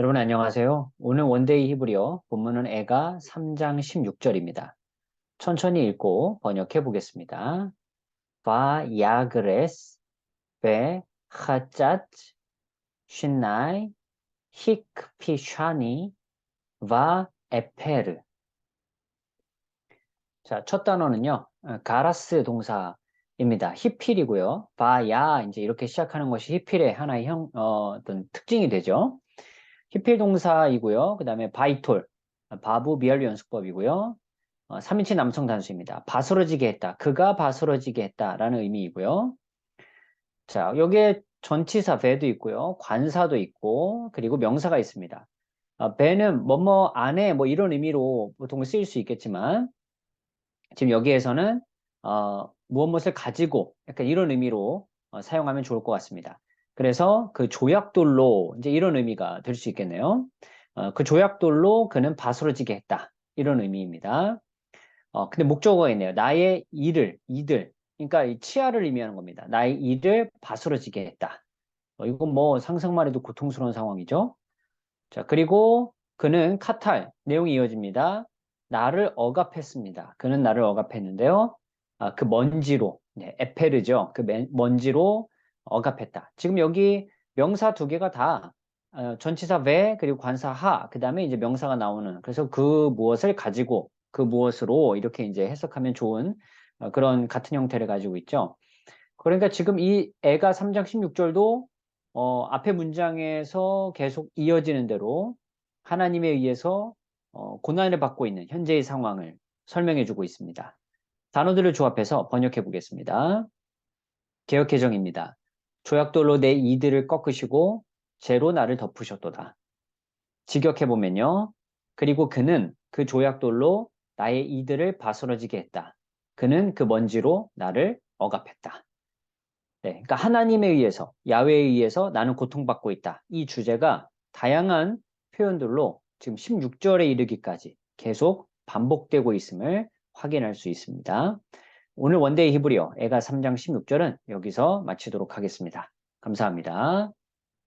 여러분 안녕하세요. 오늘 원데이 히브리어 본문은 애가 3장 16절입니다. 천천히 읽고 번역해 보겠습니다. 바 야그레스 베 하짜트 신나이 힉피샤니 바 에페르 자, 첫 단어는요. 어, 가라스 동사입니다. 히필이고요. 바야 이제 이렇게 시작하는 것이 히필의 하나의 형, 어, 어떤 특징이 되죠. 히필 동사이고요. 그 다음에 바이톨, 바부 미알리 연습법이고요. 어, 3인칭 남성 단수입니다. 바스러지게 했다. 그가 바스러지게 했다라는 의미이고요. 자, 여기에 전치사 배도 있고요. 관사도 있고, 그리고 명사가 있습니다. 어, 배는 뭐뭐 안에 뭐 이런 의미로 보통 쓰일 수 있겠지만, 지금 여기에서는 어, 무엇 무엇을 가지고 약간 이런 의미로 어, 사용하면 좋을 것 같습니다. 그래서 그 조약돌로 이제 이런 의미가 될 수 있겠네요. 어, 그 조약돌로 그는 바스러지게 했다. 이런 의미입니다. 어, 근데 목적어가 있네요. 나의 일을, 이들. 그러니까 이 치아를 의미하는 겁니다. 나의 일을 바스러지게 했다. 어, 이건 뭐 상상만 해도 고통스러운 상황이죠. 자, 그리고 그는 카탈, 내용이 이어집니다. 나를 억압했습니다. 그는 나를 억압했는데요. 아, 그 먼지로, 네, 에페르죠. 그 먼지로 억압했다. 지금 여기 명사 두 개가 다 어, 전치사 왜 그리고 관사 하, 그 다음에 이제 명사가 나오는 그래서 그 무엇을 가지고 그 무엇으로 이렇게 이제 해석하면 좋은 어, 그런 같은 형태를 가지고 있죠. 그러니까 지금 이 애가 3장 16절도 어, 앞에 문장에서 계속 이어지는 대로 하나님에 의해서 어, 고난을 받고 있는 현재의 상황을 설명해 주고 있습니다. 단어들을 조합해서 번역해 보겠습니다. 개혁개정입니다. 조약돌로 내 이들을 꺾으시고 죄로 나를 덮으셨도다. 직역해 보면요. 그리고 그는 그 조약돌로 나의 이들을 바스러지게 했다. 그는 그 먼지로 나를 억압했다. 네, 그러니까 하나님에 의해서, 야외에 의해서 나는 고통받고 있다. 이 주제가 다양한 표현들로 지금 16절에 이르기까지 계속 반복되고 있음을 확인할 수 있습니다. 오늘 원데이 히브리어 애가 3장 16절은 여기서 마치도록 하겠습니다. 감사합니다.